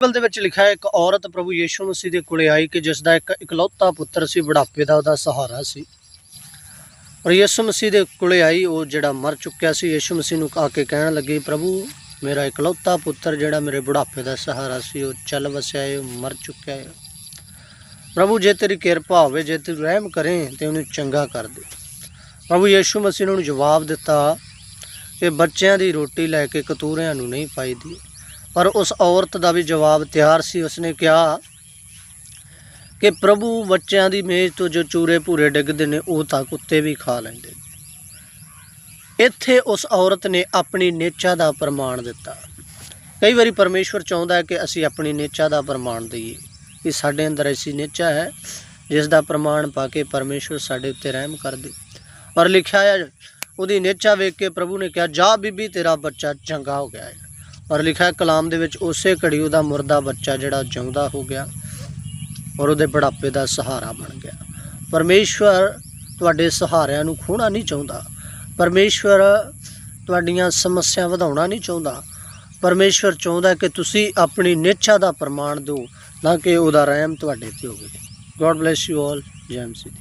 Bible ਦੇ ਵਿੱਚ ਲਿਖਿਆ ਇੱਕ ਔਰਤ ਪ੍ਰਭੂ ਯੀਸ਼ੂ ਮਸੀਹ ਦੇ ਕੋਲੇ ਆਈ ਕਿ ਜਿਸ ਦਾ ਇੱਕ ਇਕਲੌਤਾ ਪੁੱਤਰ ਸੀ, ਬੁਢਾਪੇ ਦਾ ਉਹਦਾ ਸਹਾਰਾ ਸੀ। ਔਰ ਯੀਸ਼ੂ ਮਸੀਹ ਦੇ ਕੋਲੇ ਆਈ, ਉਹ ਜਿਹੜਾ ਮਰ ਚੁੱਕਿਆ ਸੀ, ਯੀਸ਼ੂ ਮਸੀਹ ਨੂੰ ਆ ਕੇ ਕਹਿਣ ਲੱਗੀ, ਪ੍ਰਭੂ, ਮੇਰਾ ਇਕਲੌਤਾ ਪੁੱਤਰ ਜਿਹੜਾ ਮੇਰੇ ਬੁਢਾਪੇ ਦਾ ਸਹਾਰਾ ਸੀ, ਉਹ ਚੱਲ ਵਸਿਆ ਹੈ ਉਹ ਮਰ ਚੁੱਕਿਆ ਹੈ ਪ੍ਰਭੂ, ਜੇ ਤੇਰੀ ਕਿਰਪਾ ਹੋਵੇ, ਜੇ ਤੂੰ ਰਹਿਮ ਕਰੇ, ਤੇ ਉਹਨੂੰ ਚੰਗਾ ਕਰ ਦੇ। ਪ੍ਰਭੂ ਯੀਸ਼ੂ ਮਸੀਹ ਨੇ ਉਹਨੂੰ ਜਵਾਬ ਦਿੱਤਾ ਕਿ ਬੱਚਿਆਂ ਦੀ ਰੋਟੀ ਲੈ ਕੇ ਕਤੂਰਿਆਂ ਨੂੰ ਨਹੀਂ ਪਾਈਦੀ। ਪਰ ਉਸ ਔਰਤ ਦਾ ਵੀ ਜਵਾਬ ਤਿਆਰ ਸੀ। ਉਸਨੇ ਕਿਹਾ ਕਿ ਪ੍ਰਭੂ ਬੱਚਿਆਂ ਦੀ ਮੇਜ਼ ਤੋਂ ਜੋ ਚੂਰੇ ਭੂਰੇ ਡਿੱਗਦੇ ਨੇ, ਉਹ ਤਾਂ ਕੁੱਤੇ ਵੀ ਖਾ ਲੈਂਦੇ ਇੱਥੇ ਉਸ ਔਰਤ ਨੇ ਆਪਣੀ ਨੇਚਾ ਦਾ ਪ੍ਰਮਾਣ ਦਿੱਤਾ। ਕਈ ਵਾਰੀ ਪਰਮੇਸ਼ਵਰ ਚਾਹੁੰਦਾ ਹੈ ਕਿ ਅਸੀਂ ਆਪਣੀ ਨੇਚਾ ਦਾ ਪ੍ਰਮਾਣ ਦਈਏ ਕਿ ਸਾਡੇ ਅੰਦਰ ਐਸੀ ਨੇਚਾ ਹੈ, ਜਿਸ ਦਾ ਪ੍ਰਮਾਣ ਪਾ ਕੇ ਪਰਮੇਸ਼ਵਰ ਸਾਡੇ ਉੱਤੇ ਰਹਿਮ ਕਰ ਦੇ। ਔਰ ਲਿਖਿਆ ਹੈ, ਉਹਦੀ ਨੇਚਾ ਵੇਖ ਕੇ ਪ੍ਰਭੂ ਨੇ ਕਿਹਾ, ਜਾ ਬੀਬੀ, ਤੇਰਾ ਬੱਚਾ ਚੰਗਾ ਹੋ ਗਿਆ ਹੈ। ਔਰ ਲਿਖਿਆ ਕਲਾਮ ਦੇ ਵਿੱਚ ਉਸੇ ਘੜੀ ਉਹਦਾ ਮੁਰਦਾ ਬੱਚਾ ਜਿਹੜਾ ਜਿਉਂਦਾ ਹੋ ਗਿਆ ਔਰ ਉਹਦੇ ਬੁਢਾਪੇ ਦਾ ਸਹਾਰਾ ਬਣ ਗਿਆ। ਪਰਮੇਸ਼ਵਰ ਤੁਹਾਡੇ ਸਹਾਰਿਆਂ ਨੂੰ ਖੋਣਾ ਨਹੀਂ ਚਾਹੁੰਦਾ। ਪਰਮੇਸ਼ਵਰ ਤੁਹਾਡੀਆਂ ਸਮੱਸਿਆ ਵਧਾਉਣਾ ਨਹੀਂ ਚਾਹੁੰਦਾ। ਪਰਮੇਸ਼ਵਰ ਚਾਹੁੰਦਾ ਕਿ ਤੁਸੀਂ ਆਪਣੀ ਨਿੱਛਾ ਦਾ ਪ੍ਰਮਾਣ ਦਿਓ, ਨਾ ਕਿ ਉਹਦਾ ਰਹਿਮ ਤੁਹਾਡੇ ਤੇ ਹੋਵੇ। ਗੋਡ ਬlesਸ ਯੂ ਆਲ ਜੈ ਮਸੀਹ